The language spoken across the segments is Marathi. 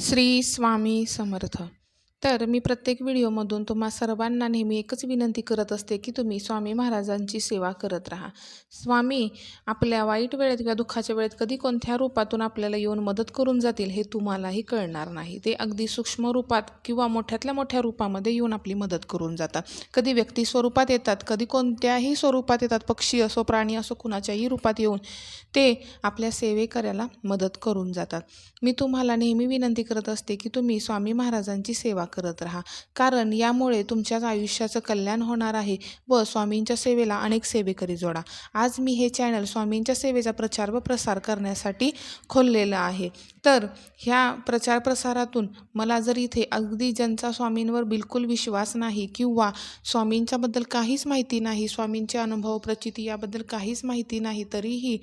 श्री स्वामी समर्थ. तर मी प्रत्येक व्हिडिओमधून तुम्हा सर्वांना नेहमी एकच विनंती करत असते की तुम्ही स्वामी महाराजांची सेवा करत राहा. स्वामी आपल्या वाईट वेळेत किंवा दुःखाच्या वेळेत कधी कोणत्या रूपातून आपल्याला येऊन मदत करून जातील हे तुम्हालाही कळणार नाही. ते अगदी सूक्ष्म रूपात किंवा मोठ्यातल्या मोठ्या रूपामध्ये येऊन आपली मदत करून जातात. कधी व्यक्ती स्वरूपात येतात कधी कोणत्याही स्वरूपात येतात पक्षी असो प्राणी असो कुणाच्याही रूपात येऊन ते आपल्या सेवेकऱ्याला मदत करून जातात. मी तुम्हाला नेहमी विनंती करत असते की तुम्ही स्वामी महाराजांची सेवा करत राहा. कारण यामुळे तुमच्याच आयुष्याचं कल्याण होणार आहे. व स्वामींच्या सेवेला अनेक सेवेकरी जोडा. आज मी हे चॅनल स्वामींच्या सेवेचा प्रचार व प्रसार करण्यासाठी खोललेलं आहे. तर ह्या प्रचार प्रसारातून मला जर इथे अगदी ज्यांचा स्वामींवर बिलकुल विश्वास नाही किंवा स्वामींच्याबद्दल काहीच माहिती नाही स्वामींचे अनुभव प्रचिती याबद्दल काहीच माहिती नाही तरीही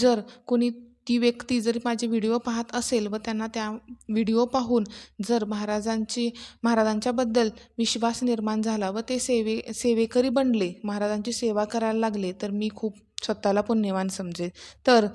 जर कोणी ती व्यक्ती जर माझे व्हिडिओ पाहत असेल व त्यांना त्या व्हिडिओ पाहून जर महाराजांची महाराजांच्याबद्दल विश्वास निर्माण झाला व ते सेवे सेवेकरी बनले महाराजांची सेवा करायला लागले तर मी खूप स्वतःला पुण्यवान समजेल तर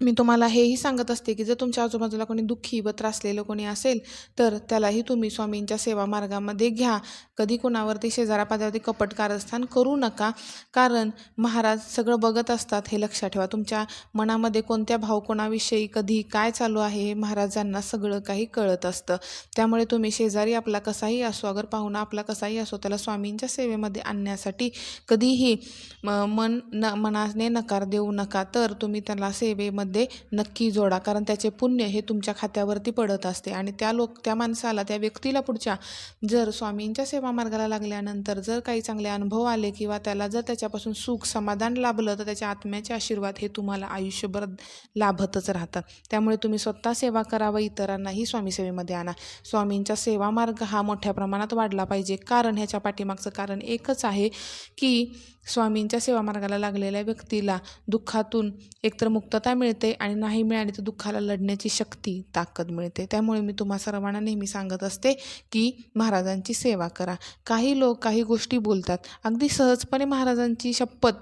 मी तुम्हाला हेही सांगत असते की जर तुमच्या आजूबाजूला कोणी दुःखी व त्रासलेलं कोणी असेल तर त्यालाही तुम्ही स्वामींच्या सेवा मार्गामध्ये घ्या. कधी कोणावरती शेजारापाजावरती कपट कारस्थान करू नका. कारण महाराज सगळं बघत असतात हे लक्षात ठेवा. तुमच्या मनामध्ये कोणत्या भाव कोणाविषयी कधी काय चालू आहे हे महाराजांना सगळं काही कळत असतं. त्यामुळे तुम्ही शेजारी आपला कसाही असो अगर पाहुणा आपला कसाही असो त्याला स्वामींच्या सेवेमध्ये आणण्यासाठी कधीही म- मन न मनाने नकार देऊ नका. तर तुम्ही त्याला सेवेमध्ये नक्की जोडा. कारण त्याचे पुण्य हे तुमच्या खात्यावरती पडत असते. आणि त्या लोक त्या माणसाला त्या व्यक्तीला पुढच्या जर स्वामींच्या सेवा मार्गाला लागल्यानंतर जर काही चांगले अनुभव आले किंवा त्याला जर त्याच्यापासून सुख समाधान लाभलं तर त्याच्या आत्म्याचे आशीर्वाद हे तुम्हाला आयुष्यभर लाभतच राहतात. त्यामुळे तुम्ही स्वतः सेवा करावं इतरांनाही स्वामी सेवेमध्ये आणा. स्वामींचा सेवा मार्ग हा मोठ्या प्रमाणात वाढला पाहिजे. कारण ह्याच्या पाठीमागचं कारण एकच आहे की स्वामींच्या सेवा मार्गाला लागलेल्या व्यक्तीला दुःखातून एकतर मुक्तता मिळते आणि नाही मिळाली तर दुःखाला लढण्याची शक्ती ताकद मिळते. त्यामुळे मी तुम्हा सर्वांना नेहमी सांगत असते की महाराजांची सेवा करा. काही लोक काही गोष्टी बोलतात. अगदी सहजपणे महाराजांची शपथ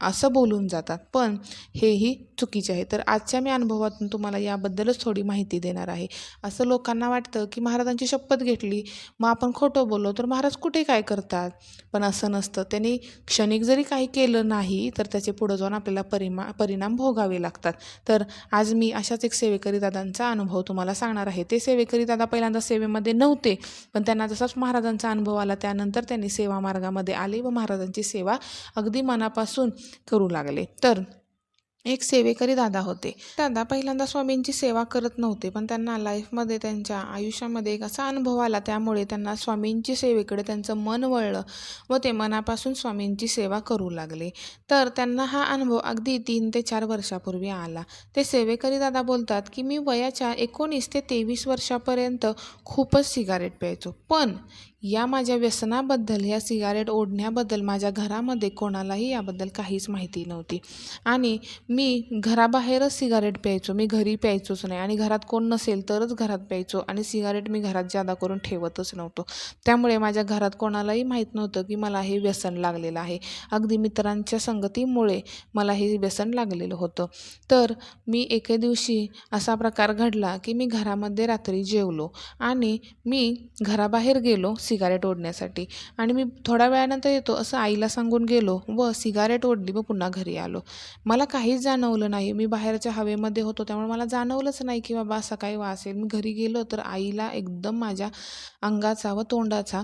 असं बोलून जातात. पण हेही चुकीचे आहे. तर आजच्या मी अनुभवातून तुम्हाला याबद्दलच थोडी माहिती देणार आहे. असं लोकांना वाटतं की महाराजांची शपथ घेतली मग आपण खोटं बोललो तर महाराज कुठे काय करतात? पण असं नसतं. त्यांनी क्षणिक जरी काही केलं नाही तर त्याचे पुढं जाऊन आपल्याला परिमा परिणाम भोगावे लागतात. तर आज मी अशाच एक सेवेकरी दादांचा अनुभव तुम्हाला सांगणार आहे. ते सेवेकरी दादा पहिल्यांदा सेवेमध्ये नव्हते पण त्यांना जसाच महाराजांचा अनुभव आला त्यानंतर त्यांनी सेवा मार्गामध्ये आले व महाराजांची सेवा अगदी मनापासून करू लागले. तर एक सेवेकरी दादा होते. दादा पहिल्यांदा स्वामींची सेवा करत नव्हते पण त्यांना लाईफमध्ये त्यांच्या आयुष्यामध्ये एक असा अनुभव आला. त्यामुळे त्यांना स्वामींची सेवेकडे त्यांचं मन वळलं व ते मनापासून स्वामींची सेवा करू लागले. तर त्यांना हा अनुभव अगदी तीन ते चार वर्षापूर्वी आला. ते सेवेकरी दादा बोलतात की मी वयाच्या एकोणीस ते तेवीस वर्षापर्यंत खूपच सिगारेट प्यायचो. पण या माझ्या व्यसनाबद्दल या सिगारेट ओढण्याबद्दल माझ्या घरामध्ये कोणालाही याबद्दल काहीच माहिती नव्हती. आणि मी घराबाहेरच सिगारेट प्यायचो. मी घरी प्यायचोच नाही. आणि घरात कोण नसेल तरच घरात प्यायचो. आणि सिगारेट मी घरात जादा करून ठेवतच नव्हतो. त्यामुळे माझ्या घरात कोणालाही माहीत नव्हतं की मला हे व्यसन लागलेलं आहे. अगदी मित्रांच्या संगतीमुळे मला हे व्यसन लागलेलं होतं. तर मी एके दिवशी असा प्रकार घडला की मी घरामध्ये रात्री जेवलो. आणि मी घराबाहेर गेलो सिगारेट ओढण्यासाठी. आणि मी थोड्या वेळानंतर येतो असं आईला सांगून गेलो व सिगारेट ओढली व पुन्हा घरी आलो. मला काहीच जाणवलं नाही. मी बाहेरच्या हवेमध्ये होतो त्यामुळे मला जाणवलंच नाही की बाबा असा काही वास येईल. मी घरी गेलो तर आईला एकदम माझ्या अंगाचा व तोंडाचा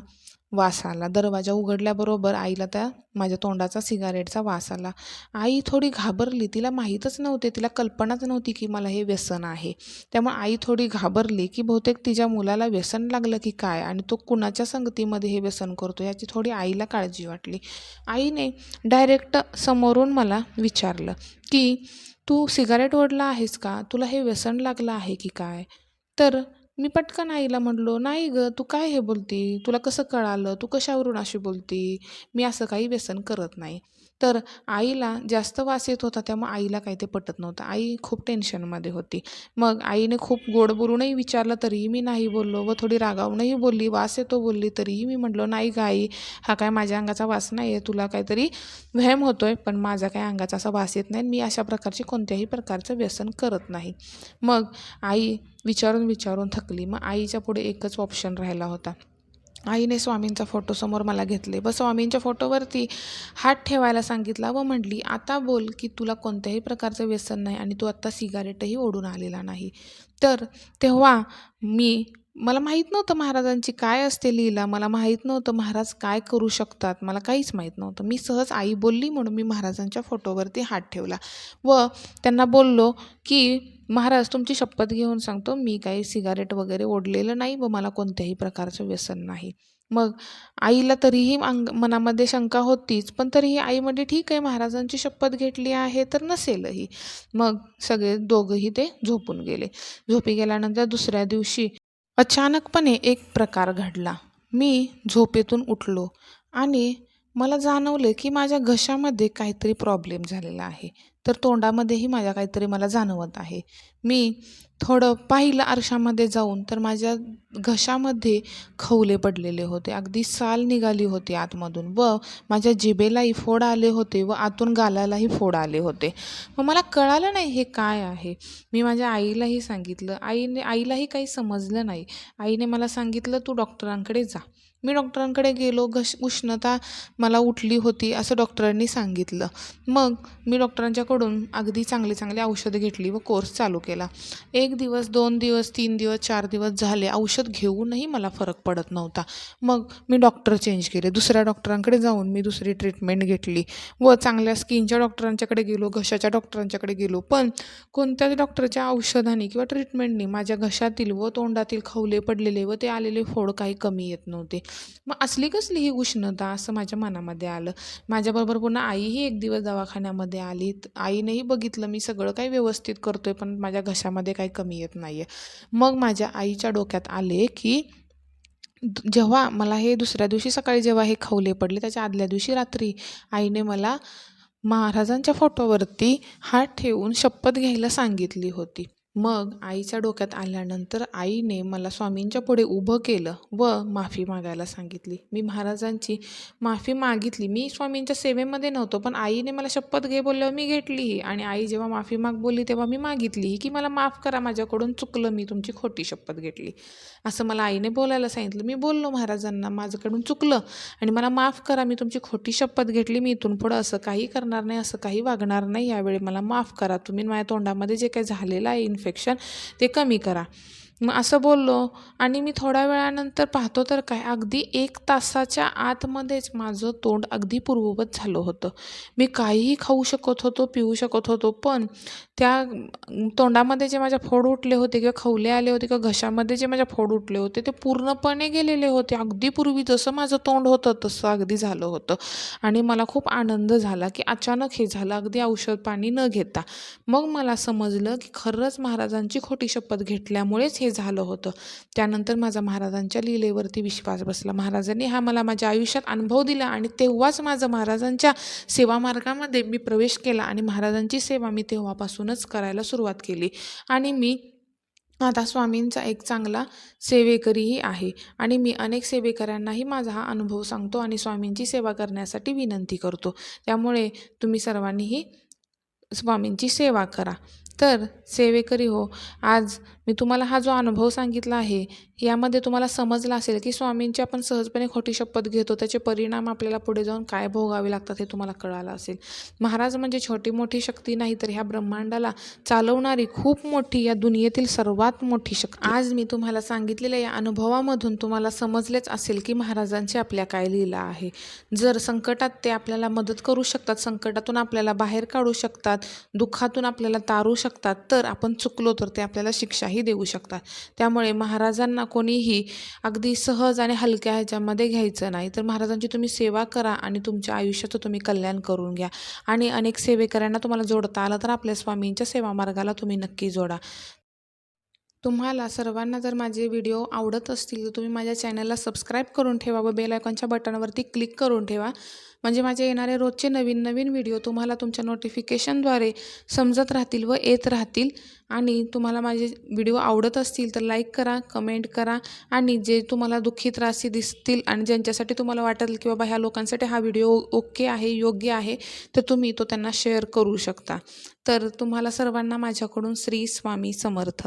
वास आला. दरवाजा उघडल्याबरोबर आईला त्या माझ्या तोंडाचा सिगारेटचा वास आला. आई थोडी घाबरली. तिला माहीतच नव्हते तिला कल्पनाच नव्हती की मला हे व्यसन आहे. त्यामुळे आई थोडी घाबरली की बहुतेक तिच्या मुलाला व्यसन लागलं की काय आणि तो कुणाच्या संगतीमध्ये हे व्यसन करतो याची थोडी आईला काळजी वाटली. आईने डायरेक्ट समोरून मला विचारलं की तू सिगारेट ओढला आहेस का? तुला हे व्यसन लागलं आहे की काय? तर मी पटकन आईला म्हणलो नाही ग तू काय हे बोलती? तुला कसं कळालं? तू कशावरून अशी बोलती? मी असं काही व्यसन करत नाही. तर आईला जास्त वास येत होता त्यामुळे आईला काही ते पटत नव्हतं. आई खूप टेन्शनमध्ये होती. मग आईने खूप गोड बोलूनही विचारलं तरीही मी नाही बोललो व थोडी रागावूनही बोलली वास येतो बोलली तरीही मी म्हटलो नाही गाई आई हा काय माझ्या अंगाचा वास नाही आहे तुला काहीतरी व्ययम होतो आहे पण माझा काय अंगाचा असा वास येत नाही मी अशा प्रकारची कोणत्याही प्रकारचं व्यसन करत नाही. मग आई विचारून विचारून थकली. मग आईच्या पुढे एकच ऑप्शन राहिला होता. आईने स्वामींचा फोटो समोर मला घेतले. व स्वामींच्या फोटोवरती हात ठेवायला सांगितला व म्हटली आता बोल की तुला कोणत्याही प्रकारचं व्यसन नाही आणि तू आत्ता सिगारेटही ओढून आलेला नाही. तर तेव्हा मी मला माहीत नव्हतं महाराजांची काय असते लीला मला माहीत नव्हतं महाराज काय करू शकतात मला काहीच माहीत नव्हतं. मी सहज आई बोलली म्हणून मी महाराजांच्या फोटोवरती हात ठेवला व त्यांना बोललो की महाराज तुमची शपथ घेऊन सांगतो मी काही सिगारेट वगैरे ओढलेलं नाही व मला कोणत्याही प्रकारचं व्यसन नाही. मग आईला तरीही अंग मनामध्ये शंका होतीच पण तरीही आई म्हणजे ठीक आहे महाराजांची शपथ घेतली आहे तर नसेलही. मग सगळे दोघंही ते झोपून गेले. झोपी गेल्यानंतर दुसऱ्या दिवशी अचानकपणे एक प्रकार घडला. मी झोपेतून उठलो आणि मला जाणवलं की माझ्या घशामध्ये काहीतरी प्रॉब्लेम झालेला आहे. तर तोंडामध्येही माझ्या काहीतरी मला जाणवत आहे. मी थोडं पाहिलं आरशामध्ये जाऊन तर माझ्या घशामध्ये खवले पडलेले होते. अगदी साल निघाली होती आतमधून व माझ्या जिभेलाही फोड आले होते व आतून गालालाही फोड आले होते. मग मला कळालं नाही हे काय आहे. मी माझ्या आईलाही सांगितलं. आईने आईलाही काही समजलं नाही. आईने मला सांगितलं तू डॉक्टरांकडे जा. मी डॉक्टरांकडे गेलो घश उष्णता मला उठली होती असं डॉक्टरांनी सांगितलं. मग मी डॉक्टरांच्याकडून अगदी चांगली चांगली औषधं घेतली व कोर्स चालू केला. एक दिवस दोन दिवस तीन दिवस चार दिवस झाले. औषध घेऊनही मला फरक पडत नव्हता. मग मी डॉक्टर चेंज केले. दुसऱ्या डॉक्टरांकडे जाऊन मी दुसरी ट्रीटमेंट घेतली व चांगल्या स्किनच्या डॉक्टरांच्याकडे गेलो घशाच्या डॉक्टरांच्याकडे गेलो. पण कोणत्याच डॉक्टरच्या औषधाने किंवा ट्रीटमेंटने माझ्या घशातील व तोंडातील खवले पडलेले व ते आलेले फोड काही कमी येत नव्हते. मग असली कसली ही उष्णता असं माझ्या मनामध्ये आलं. माझ्याबरोबर पुन्हा आईही एक दिवस दवाखान्यामध्ये आली. आईनेही बघितलं मी सगळं काही व्यवस्थित करतोय पण माझ्या घशामध्ये काही कमी येत नाही आहे मग माझ्या आईच्या डोक्यात आले की जेव्हा मला हे दुसऱ्या दिवशी सकाळी जेव्हा हे खवले पडले त्याच्या आदल्या दिवशी रात्री आईने मला महाराजांच्या फोटोवरती हात ठेवून शपथ घ्यायला सांगितली होती. मग आईच्या डोक्यात आल्यानंतर आईने मला स्वामींच्या पुढे उभं केलं व माफी मागायला सांगितली. मी महाराजांची माफी मागितली. मी स्वामींच्या सेवेमध्ये नव्हतो पण आईने मला शपथ घे बोलल्यावर मी घेतली. आणि आई जेव्हा माफी माग बोलली तेव्हा मी मागितली की मला माफ करा माझ्याकडून चुकलं मी तुमची खोटी शपथ घेतली. असं मला आईने बोलायला सांगितलं. मी बोललो महाराजांना माझ्याकडून चुकलं आणि मला माफ करा मी तुमची खोटी शपथ घेतली. मी इथून पुढं असं काही करणार नाही असं काही वागणार नाही. यावेळी मला माफ करा. तुम्ही माझ्या तोंडामध्ये जे काही झालेलं आहे इन्फेक्शन ते कमी करा. मग असं बोललो आणि मी थोड्या वेळानंतर पाहतो तर काय अगदी एक तासाच्या आतमध्येच माझं तोंड अगदी पूर्ववत झालं होतं. मी काहीही खाऊ शकत होतो पिऊ शकत होतो पण त्या तोंडामध्ये जे माझ्या फोड उठले होते किंवा खवले आले होते किंवा घशामध्ये जे माझ्या फोड उठले होते ते पूर्णपणे गेलेले होते. अगदी पूर्वी जसं माझं तोंड होतं तसं अगदी झालं होतं. आणि मला खूप आनंद झाला की अचानक हे झालं अगदी औषध पाणी न घेता. मग मला समजलं की खरंच महाराजांची खोटी शपथ घेतल्यामुळेच हे झालं होतं. त्यानंतर माझा महाराजांच्या लीलेवरती विश्वास बसला. महाराजांनी हा मला माझ्या आयुष्यात अनुभव दिला आणि तेव्हाच माझं महाराजांच्या सेवा मार्गामध्ये मी प्रवेश केला आणि महाराजांची सेवा मी तेव्हापासूनच करायला सुरुवात केली. आणि मी आता स्वामींचा एक चांगला सेवेकरीही आहे आणि मी अनेक सेवेकऱ्यांनाही माझा हा अनुभव सांगतो आणि स्वामींची सेवा करण्यासाठी विनंती करतो. त्यामुळे तुम्ही सर्वांनीही स्वामींची सेवा करा. तर सेवेकरी हो. आज मी तुम्हाला हा जो अनुभव सांगितला आहे यामध्ये तुम्हाला समजलं असेल की स्वामींची आपण सहजपणे खोटी शपथ घेतो त्याचे परिणाम आपल्याला पुढे जाऊन काय भोगावे लागतात हे तुम्हाला कळालं असेल. महाराज म्हणजे छोटी मोठी शक्ती नाही तर ह्या ब्रह्मांडाला चालवणारी खूप मोठी या दुनियेतील सर्वात मोठी शक्ती. आज मी तुम्हाला सांगितलेल्या या अनुभवामधून तुम्हाला समजलेच असेल की महाराजांची आपल्या काय लिहिलं आहे. जर संकटात ते आपल्याला मदत करू शकतात संकटातून आपल्याला बाहेर काढू शकतात दुःखातून आपल्याला तारू शकतात तर आपण चुकलो तर ते आपल्याला शिक्षाही देऊ शकतात. त्यामुळे महाराजांना कोणीही अगदी सहज आणि हलक्या ह्याच्यामध्ये घ्यायचं नाही. तर महाराजांची तुम्ही सेवा करा आणि तुमच्या आयुष्याचं तुम्ही कल्याण करून घ्या. आणि अनेक सेवेकऱ्यांना तुम्हाला जोडता आलं तर आपल्या स्वामींच्या सेवा मार्गाला तुम्ही नक्की जोडा. तुम्हाला सर्वांना जर माझे व्हिडिओ आवडत असतील तर तुम्ही माझ्या चॅनलला सबस्क्राईब करून ठेवा व बेल आयकॉनच्या बटनवरती क्लिक करून ठेवा. म्हणजे माझे येणारे रोजचे नवीन नवीन व्हिडिओ तुम्हाला तुमच्या नोटिफिकेशनद्वारे समजत राहतील व येत राहतील. आणि तुम्हाला माझे व्हिडिओ आवडत असतील तर लाईक करा कमेंट करा. आणि जे तुम्हाला दुःखी त्रासी दिसतील आणि ज्यांच्यासाठी तुम्हाला वाटेल की बाबा ह्या लोकांसाठी हा व्हिडिओ ओके आहे योग्य आहे तर तुम्ही तो त्यांना शेअर करू शकता. तर तुम्हाला सर्वांना माझ्याकडून श्री स्वामी समर्थ.